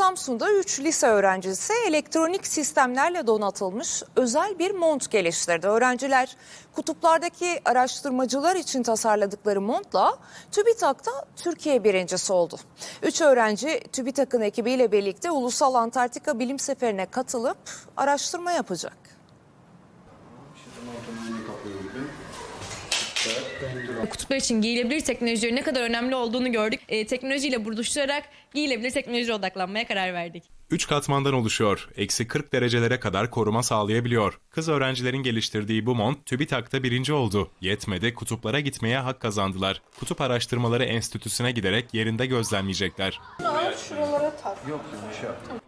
Samsun'da 3 lise öğrencisi elektronik sistemlerle donatılmış özel bir mont geliştirdi. Öğrenciler kutuplardaki araştırmacılar için tasarladıkları montla TÜBİTAK'ta Türkiye birincisi oldu. 3 öğrenci TÜBİTAK'ın ekibiyle birlikte Ulusal Antarktika Bilim Seferi'ne katılıp araştırma yapacak. Kutuplar için giyilebilir teknolojilerin ne kadar önemli olduğunu gördük. E, teknolojiyle buluşturarak giyilebilir teknolojiye odaklanmaya karar verdik. 3 katmandan oluşuyor. Eksi 40 derecelere kadar koruma sağlayabiliyor. Kız öğrencilerin geliştirdiği bu mont TÜBİTAK'ta birinci oldu. Yetmedi, kutuplara gitmeye hak kazandılar. Kutup Araştırmaları Enstitüsü'ne giderek yerinde gözlemleyecekler.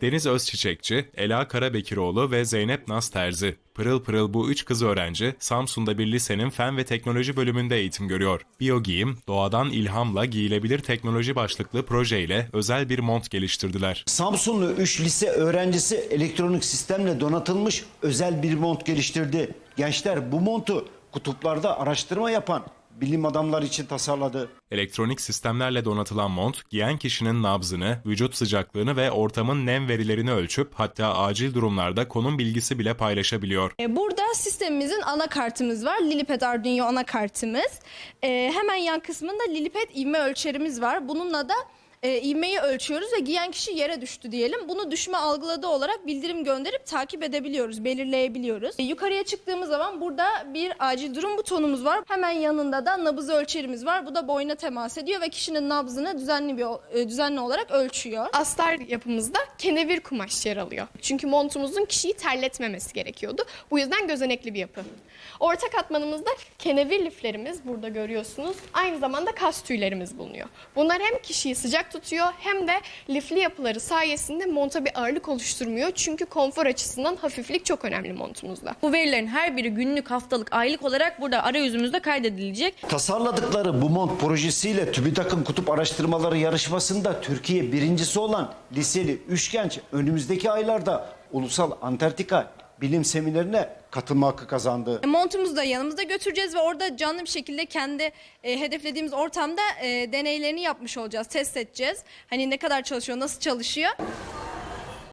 Deniz Özçiçekçi, Ela Karabekiroğlu ve Zeynep Naz Terzi. Pırıl pırıl bu üç kız öğrenci Samsun'da bir lisenin fen ve teknoloji bölümünde eğitim görüyor. Biyo giyim, doğadan ilhamla giyilebilir teknoloji başlıklı projeyle özel bir mont geliştirdiler. Samsunlu 3 lise öğrencisi elektronik sistemle donatılmış özel bir mont geliştirdi. Gençler bu montu kutuplarda araştırma yapan bilim adamları için tasarladı. Elektronik sistemlerle donatılan mont, giyen kişinin nabzını, vücut sıcaklığını ve ortamın nem verilerini ölçüp hatta acil durumlarda konum bilgisi bile paylaşabiliyor. E, Burada sistemimizin anakartımız var. Liliped Arduino anakartımız. E, hemen yan kısmında Liliped ivme ölçerimiz var. Bununla da e, ivmeyi ölçüyoruz ve giyen kişi yere düştü diyelim. Bunu düşme algıladığı olarak bildirim gönderip takip edebiliyoruz, belirleyebiliyoruz. E, yukarıya çıktığımız zaman burada bir acil durum butonumuz var. Hemen yanında da nabız ölçerimiz var. Bu da boyuna temas ediyor ve kişinin nabzını düzenli bir e, düzenli olarak ölçüyor. Astar yapımızda kenevir kumaş yer alıyor. Çünkü montumuzun kişiyi terletmemesi gerekiyordu. Bu yüzden gözenekli bir yapı. Orta katmanımızda kenevir liflerimiz burada görüyorsunuz. Aynı zamanda kas tüylerimiz bulunuyor. Bunlar hem kişiyi sıcak tutuyor hem de lifli yapıları sayesinde monta bir ağırlık oluşturmuyor. Çünkü konfor açısından hafiflik çok önemli montumuzda. Bu verilerin her biri günlük, haftalık, aylık olarak burada arayüzümüzde kaydedilecek. Tasarladıkları bu mont projesiyle TÜBİTAK'ın kutup araştırmaları yarışmasında Türkiye birincisi olan liseli üç genç önümüzdeki aylarda Ulusal Antarktika Bilim Seminerine katılma hakkı kazandı. E, Montumuzu da yanımızda götüreceğiz ve orada canlı bir şekilde kendi e, hedeflediğimiz ortamda e, deneylerini yapmış olacağız, test edeceğiz. Hani ne kadar çalışıyor, nasıl çalışıyor.